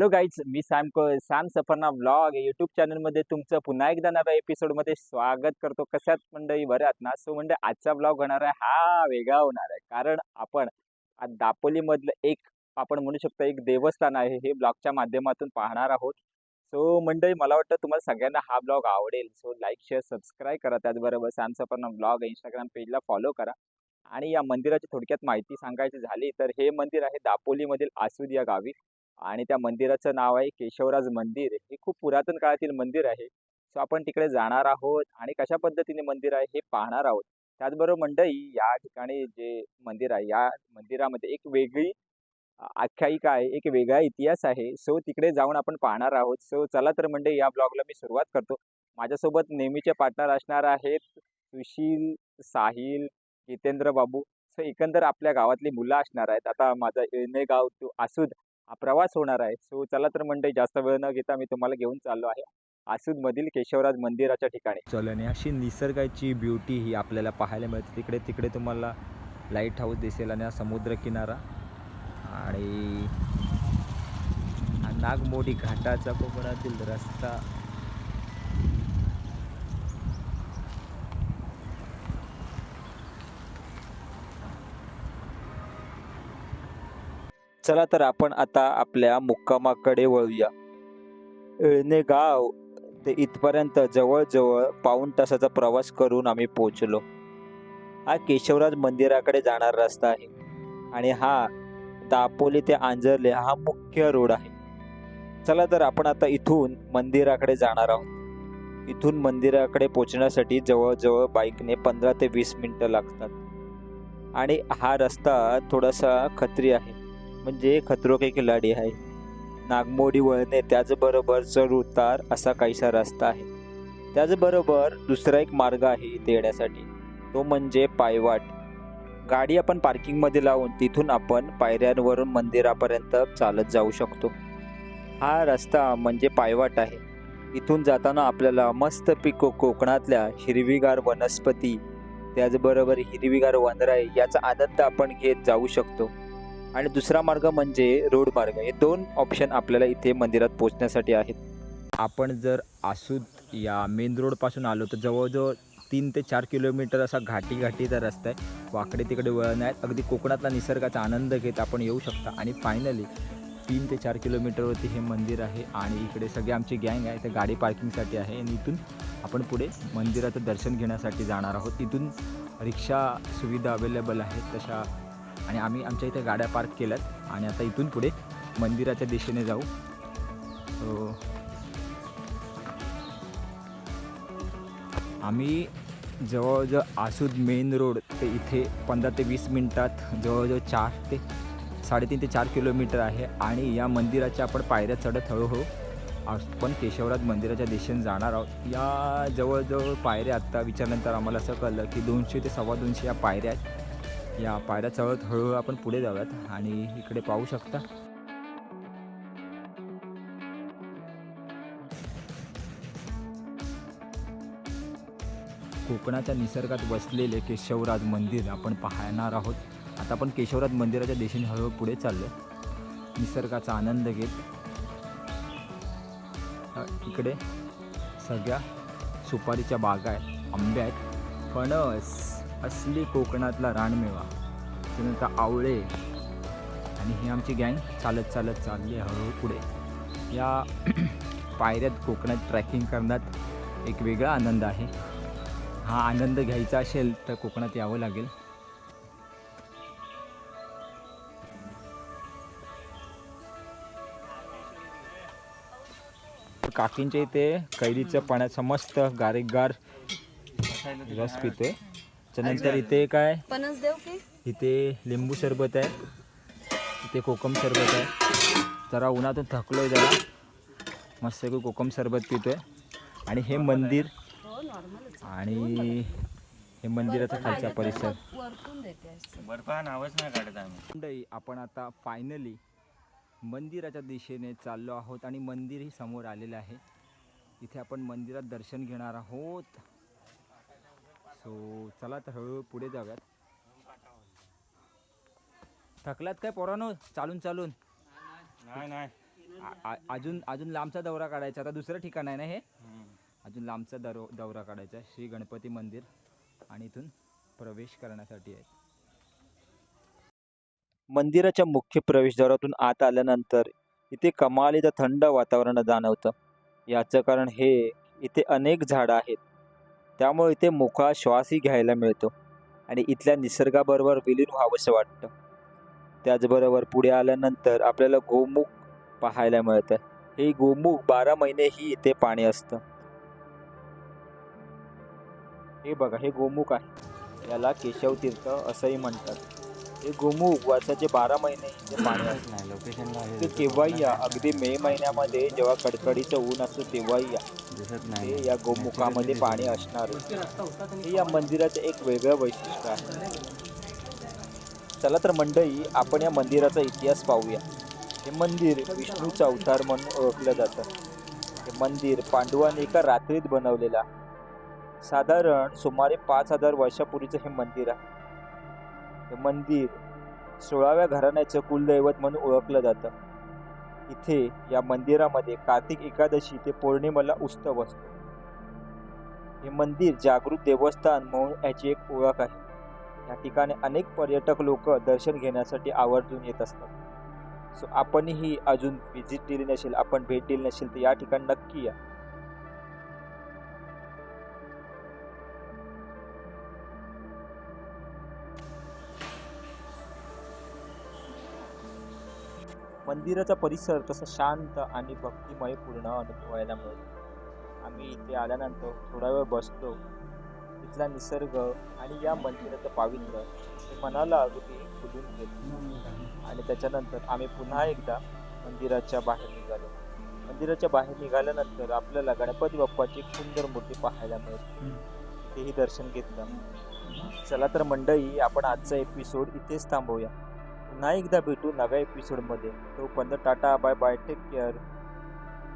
Hello guys मी Sam क Sam सफरना व्लॉग यूट्यूब चॅनलमध्ये तुमचं पुन्हा एकदा नव्या एपिसोडमध्ये स्वागत करतो. कशात मंडळी? बऱ्यात ना? सो म्हणजे आजचा ब्लॉग होणार आहे. हा वेगळा होणार आहे. कारण आपण आज दापोलीमधलं एक आपण म्हणू शकतो एक देवस्थान आहे. हे ब्लॉगच्या माध्यमातून पाहणार आहोत. सो मंडळी मला वाटतं तुम्हाला सगळ्यांना हा ब्लॉग आवडेल. सो लाईक शेअर सबस्क्राईब करा त्याचबरोबर सॅम सफरना ब्लॉग इंस्टाग्राम पेजला फॉलो करा. आणि या मंदिराची थोडक्यात माहिती सांगायची झाली तर हे मंदिर आहे दापोलीमधील आसुदिया या गावी. आणि त्या मंदिराचं नाव आहे केशवराज मंदिर. हे खूप पुरातन काळातील मंदिर आहे. सो आपण तिकडे जाणार आहोत आणि कशा पद्धतीने मंदिर आहे हे पाहणार आहोत. त्याचबरोबर मंडई या ठिकाणी जे मंदिर आहे या मंदिरामध्ये एक वेगळी आख्यायिका आहे एक वेगळा इतिहास आहे. सो तिकडे जाऊन आपण पाहणार आहोत. सो चला तर मंडई या ब्लॉगला मी सुरुवात करतो. माझ्यासोबत नेहमीचे पार्टनर असणार आहेत सुशील साहिल जितेंद्र बाबू. सो एकंदर आपल्या गावातली मुलं असणार आहेत. आता माझा येणे गाव टू आसूद. हा प्रवास होणार आहे. सो चला तर मंडळी जास्त वेळ न घेता मी तुम्हाला घेऊन चाललो आहे आसूदमधील केशवराज मंदिराच्या ठिकाणी. चला आणि अशी निसर्गाची ब्युटी ही आपल्याला पाहायला मिळते. तिकडे तिकडे तुम्हाला लाइट हाऊस दिसेल आणि हा समुद्र किनारा आणि नागमोडी घाटाचा कोकणातील रस्ता चला तर आपण आता आपल्या मुक्कामाकडे वळूया. एळणे गाव ते इथपर्यंत जवळजवळ पाऊण तासाचा प्रवास करून आम्ही पोचलो हा केशवराज मंदिराकडे जाणारा रस्ता आहे. आणि हा दापोली ते आंजरले हा मुख्य रोड आहे. चला तर आपण आता इथून मंदिराकडे जाणार आहोत. इथून मंदिराकडे पोचण्यासाठी जवळजवळ बाईकने पंधरा ते वीस मिनटं लागतात. आणि हा रस्ता थोडासा खत्री आहे. म्हणजे खतरो के खिलाडी आहे. नागमोडी वळणे त्याचबरोबर चढ उतार असा काहीसा रस्ता आहे. त्याचबरोबर दुसरा एक मार्ग आहे इथे येण्यासाठी. तो म्हणजे पायवाट. गाडी आपण पार्किंगमध्ये लावून तिथून आपण पायऱ्यांवरून मंदिरापर्यंत चालत जाऊ शकतो. हा रस्ता म्हणजे पायवाट आहे. इथून जाताना आपल्याला मस्त पिको कोकणातल्या हिरवीगार वनस्पती त्याचबरोबर हिरवीगार वनराई याचा आनंद आपण घेत जाऊ शकतो. आणि दुसरा मार्ग म्हणजे रोड मार्ग. हे दोन ऑप्शन आपल्याला इथे मंदिरात पोचण्यासाठी आहेत. आपण जर आसूद या मेन रोडपासून आलो तर जवळजवळ तीन ते चार किलोमीटर असा घाटी घाटीचा रस्ता आहे. वाकडे तिकडे वळण आहेत अगदी कोकणातला निसर्गाचा आनंद घेत आपण येऊ शकता. आणि फायनली तीन ते चार किलोमीटरवरती हे मंदिर आहे आणि इकडे सगळे आमची गँग आहे. ते गाडी पार्किंगसाठी आहे. आणि इथून आपण पुढे मंदिराचं दर्शन घेण्यासाठी जाणार आहोत. इथून रिक्षा सुविधा अवेलेबल आहेत तशा आणि आम्ही आमच्या इथे गाड्या पार्क केल्यात. आणि आता इथून पुढे मंदिराच्या दिशेने जाऊ. आम्ही जवळजवळ आसूद मेन रोड ते इथे पंधरा ते वीस मिनटात जवळजवळ चार ते साडेतीन ते चार किलोमीटर आहे. आणि या मंदिराच्या आपण पायऱ्या चढत हळूहळू आपण केशवराज मंदिराच्या दिशेने जाणार आहोत. या जवळजवळ पायऱ्या आत्ता विचारल्यानंतर आम्हाला असं कळलं की दोनशे ते सव्वा दोनशे या पायऱ्या आहेत. या पायऱ्या चढत हळूहळू आपण पुढे जाऊयात आणि इकडे पाहू शकता. कोकणाच्या निसर्गात वसलेले केशवराज मंदिर आपण पाहणार आहोत. आता आपण केशवराज मंदिराच्या दिशेने हळूहळू पुढे चाललो निसर्गाचा आनंद घेत इकडे सगळ्या सुपारीच्या बागा आहेत आंब्या आहेत. फणस! असली कोकणातला रानमेवा त्यानंतर आवळे. आणि ही आमची गँग चालत चालत चालली आहे हळूहळू पुढे. या पायऱ्यात कोकणात ट्रॅकिंग करण्यात एक वेगळा आनंद आहे. हा आनंद घ्यायचा असेल तर कोकणात यावं लागेल. काकींच्या इथे कैरीच्या पाण्याचा मस्त गारेगार रस पिते त्यानंतर इथे काय? पणस देऊ की? इथे लिंबू सरबत आहे. इथे कोकम सरबत आहे. जरा उन्हातून थकलोय जरा. मस्त कोकम सरबत पितोय. आणि हे मंदिर हो आणि हे मंदिराचा खालचा परिसर. वरतून देते असं. बर्फा नावच नाही काढत आम्ही. आपण आता फायनली मंदिराच्या दिशेने चाललो आहोत आणि मंदिरही समोर आलेलं आहे. इथे आपण मंदिरात दर्शन घेणार आहोत. सो चला तर हळूहळू पुढे जाऊयात. थकलात काय पोरानो? चालून चालून. नाही नाही. अजून अजून लांबचा दौरा काढायचा. आता दुसरं ठिकाण आहे ना हे? अजून लांबचा दरो दौरा काढायचा. श्री गणपती मंदिर आणि इथून प्रवेश करण्यासाठी आहे. मंदिराच्या मुख्य प्रवेशद्वारातून आत आल्यानंतर इथे कमालीचं थंड वातावरण जाणवतं. याचं कारण हे इथे अनेक झाडं आहेत. त्यामुळे इथे मोकळा श्वासही घ्यायला मिळतो आणि इथल्या निसर्गाबरोबर विलीन व्हावंसं वाटतं. त्याचबरोबर पुढे आल्यानंतर आपल्याला गोमुख पाहायला मिळतं. हे गोमुख बारा महिनेही इथे पाणी असतं. हे बघा हे गोमुख आहे. याला केशव तीर्थ असंही म्हणतात. हे गोमुख वर्षाचे बारा महिने पाणी असतं. नाही लोकेशनला ते केव्हाही या अगदी मे महिन्यामध्ये जेव्हा कडकडीचं ऊन असतं तेव्हाही या. दिसत ते या गोमुखामध्ये पाणी असणार हे या मंदिराचं एक वेगळं वैशिष्ट्य आहे. चला तर मंडळी आपण या मंदिराचा इतिहास पाहूया. हे मंदिर विष्णूचा अवतार म्हणून ओळखलं जातं. हे मंदिर पांडवांनी एका रात्रीत बनवलेलं आहे. साधारण सुमारे पाच हजार वर्षापूर्वीचं हे मंदिर आहे. हे मंदिर सोळाव्या घराण्याचं कुलदैवत म्हणून ओळखलं जातं. इथे या मंदिरामध्ये कार्तिक एकादशी ते पौर्णिमेला उत्सव असतो. हे मंदिर जागृत देवस्थान म्हणून याची एक ओळख आहे. या ठिकाणी अनेक पर्यटक लोक दर्शन घेण्यासाठी आवर्जून येत असतात. सो आपणही अजून व्हिजिट दिली नसेल आपण भेट दिली नसेल तर या ठिकाणी नक्की या. मंदिराचा परिसर तसा शांत आणि भक्तिमय पूर्ण अनुभवायला मिळतो आम्ही इथे आल्यानंतर थोडा वेळ बसतो. इथला निसर्ग आणि या मंदिराचं पावित्र्य हे मनाला अगदी खुलून घेतो. आणि त्याच्यानंतर आम्ही पुन्हा एकदा मंदिराच्या बाहेर निघालो. मंदिराच्या बाहेर निघाल्यानंतर आपल्याला गणपती बाप्पाची सुंदर मूर्ती पाहायला मिळते तेही दर्शन घेतलं. चला तर मंडळी आपण आजचा एपिसोड इथेच थांबवूया. पुन्हा एकदा भेटू नव्या एपिसोडमध्ये तोपर्यंत ta ta bye bye take care